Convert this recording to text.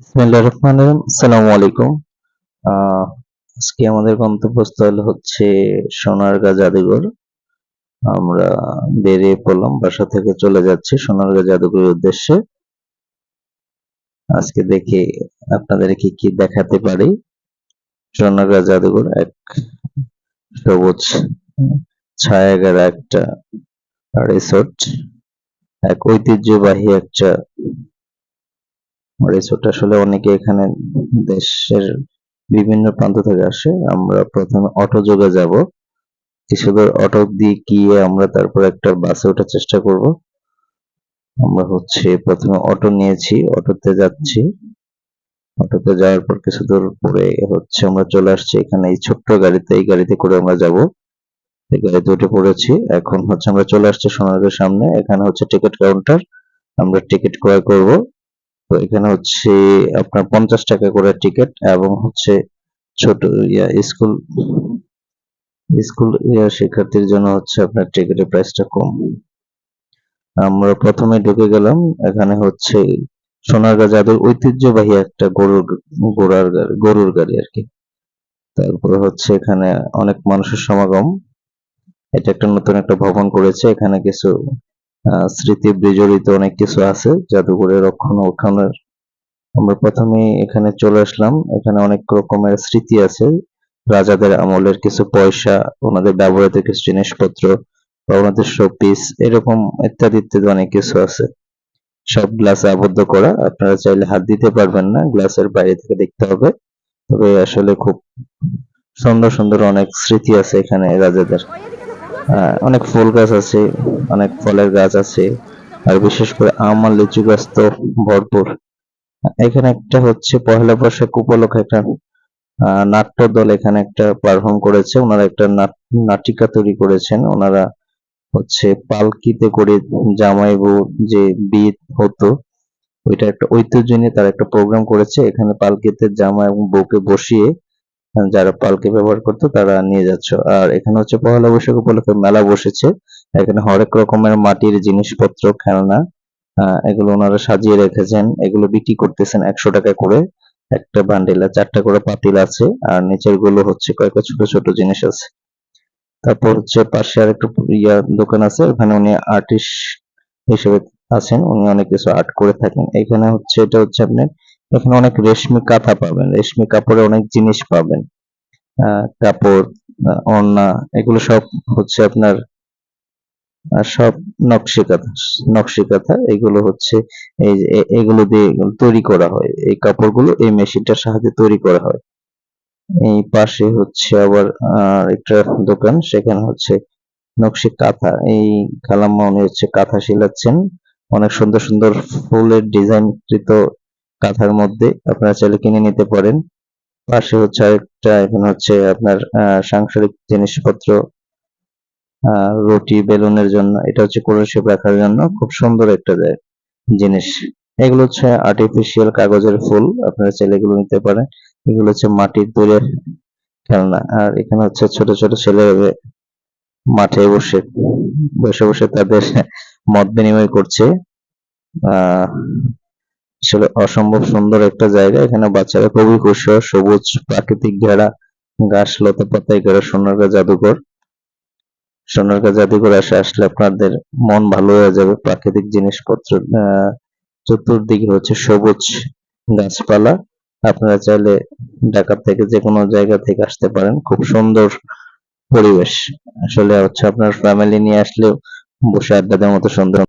আসসালামু আলাইকুম। আজকে আমাদের গন্তব্যস্থল হচ্ছে সোনারগাঁ জাদুঘর আমরা বেরিয়ে পড়লাম, বাসা থেকে চলে যাচ্ছি সোনারগাঁ জাদুঘরের উদ্দেশ্যে। আজকে দেখি আপনাদের কি কি দেখাতে পারি? সোনারগাঁ জাদুঘর এক সবুজ ছায়াগার একটা রিসোর্ট এক ঐতিহ্যবাহী একটা রিসোর্ট আসলে অনেকে এখানে দেশের বিভিন্ন প্রান্ত থেকে আসে। আমরা প্রথমে অটো যোগে যাব। কিছু দূর অটো দিয়ে গিয়ে আমরা তারপর একটা বাসে ওঠার চেষ্টা করব। আমরা হচ্ছে প্রথমে অটো নিয়েছি, অটোতে যাচ্ছি। অটোতে যাওয়ার পর কিছু দূর পরে হচ্ছে আমরা চলে আসছি এখানে এই ছোট্ট গাড়িতে, এই গাড়িতে করে আমরা যাব। এই গাড়িতে উঠে পড়েছি। এখন হচ্ছে আমরা চলে আসছি সোনারগাঁর সামনে। এখানে হচ্ছে টিকিট কাউন্টার। আমরা টিকিট ক্রয় করব। তো এখানে হচ্ছে আপনার পঞ্চাশ টাকা করে টিকিট এবং হচ্ছে ছোট ইয়া, স্কুল স্কুল ইয়া শিক্ষার্থীর জন্য হচ্ছে আপনার টিকিটের প্রাইসটা কম। আমরা প্রথমে ঢুকে গেলাম, এখানে হচ্ছে সোনারগাঁ যাদের ঐতিহ্যবাহী একটা গরুর, গোড়ার গাড়ি, গরুর গাড়ি আর কি। তারপরে হচ্ছে এখানে অনেক মানুষের সমাগম। এটা একটা নতুন একটা ভবন করেছে, এখানে কিছু স্মৃতি বিজড়িত অনেক কিছু আছে জাদুঘরের রক্ষণাবেক্ষণের আমরা প্রথমে এখানে চলে আসলাম। এখানে অনেক রকমের স্মৃতি আছে। রাজাদের আমলের কিছু পয়সা, ওনাদের ব্যবহৃত কিছু জিনিসপত্র বা ওনাদের শোপিস এরকম ইত্যাদি ইত্যাদি অনেক কিছু আছে। সব গ্লাসে আবদ্ধ করা। আপনারা চাইলে হাত দিতে পারবেন না গ্লাসের বাইরে থেকে দেখতে হবে। তবে আসলে খুব সুন্দর সুন্দর অনেক স্মৃতি আছে এখানে রাজাদের। অনেক ফুল গাছ আছে, অনেক ফলের গাছ আছে, আর বিশেষ করে আম আর লিচু গাছ তো ভরপুর। এখানে একটা হচ্ছে পহেলা বৈশাখ উপলক্ষে একটা নাট্য দল এখানে একটা পারফর্ম করেছে। ওনারা একটা নাট- নাটিকা তৈরি করেছেন। ওনারা হচ্ছে পালকিতে করে জামাই বউ যে বিয়ে হতো, ওইটা একটা ঐতিহ্য নিয়ে তারা একটা প্রোগ্রাম করেছে। এখানে পালকিতে জামা এবং বউকে বসিয়ে যারা পালকি ব্যবহার করতো তারা নিয়ে যাচ্ছে। আর এখানে হচ্ছে পহেলা বৈশাখ উপলক্ষে মেলা বসেছে। এখানে হরেক রকমের মাটির জিনিসপত্র, খেলনা এগুলো ওনারা সাজিয়ে রেখেছেন। এগুলো বিক্রি করতেছেন একশো টাকা করে। একটা বান্ডিলে চারটা করে পাতিল আছে। আর নিচেরগুলো হচ্ছে কয়েকটা ছোট ছোট জিনিস আছে। তারপর হচ্ছে পাশে আর একটা ইয়া দোকান আছে। ওখানে উনি আর্টিস্ট হিসেবে আছেন। উনি অনেক কিছু আর্ট করে থাকেন। এখানে হচ্ছে, এটা হচ্ছে আপনার এখানে অনেক রেশমি কাঁথা পাবেন, রেশমি কাপড়ে অনেক জিনিস পাবেন। কাপড় ওড়না এগুলো সব হচ্ছে আপনার সব নকশি কাঁথা নকশি কাঁথা, এগুলো হচ্ছে এই এগুলো দিয়ে তৈরি করা হয়। এই কাপড়গুলো এই মেশিনটার সাহায্যে তৈরি করা হয়। এই পাশে হচ্ছে আবার একটা দোকান, সেখানে হচ্ছে নকশি কাঁথা। এই খালাম্মা উনি হচ্ছে কাঁথা শিলাচ্ছেন। অনেক সুন্দর সুন্দর ফুলের ডিজাইনকৃত কাঁথার মধ্যে আপনারা চাইলে কিনে নিতে পারেন। পাশে হচ্ছে আরেকটা, এখানে হচ্ছে আপনার সাংসারিক জিনিসপত্র রুটি, বেলুনের জন্য। এটা হচ্ছে শেপ রাখার জন্য। খুব সুন্দর একটা জিনিস। এগুলো হচ্ছে আর্টিফিশিয়াল কাগজের ফুল। আপনারা চাইলে এগুলো নিতে পারেন। এগুলো হচ্ছে মাটির তৈরি খেলনা। আর এখানে হচ্ছে ছোট ছোট ছেলে মাঠে বসে বসে বসে তাদের মত বিনিময় করছে। আহ আসলে অসম্ভব সুন্দর একটা জায়গা। এখানে বাচ্চারা খুবই খুশি হয়। সবুজ প্রাকৃতিক ঘেরা গাছ লতা পাতায় ঘেরা সোনারগাঁ জাদুঘর। সোনারগাঁ জাদুঘর আসে আসলে আপনাদের মন ভালো হয়ে যাবে। প্রাকৃতিক জিনিসপত্র চতুর্দিকে হচ্ছে সবুজ গাছপালা। আপনারা চাইলে ঢাকা থেকে যে কোনো জায়গা থেকে আসতে পারেন। খুব সুন্দর পরিবেশ। আসলে হচ্ছে আপনার ফ্যামিলি নিয়ে আসলেও বসে আড্ডা দেওয়ার মতো সুন্দর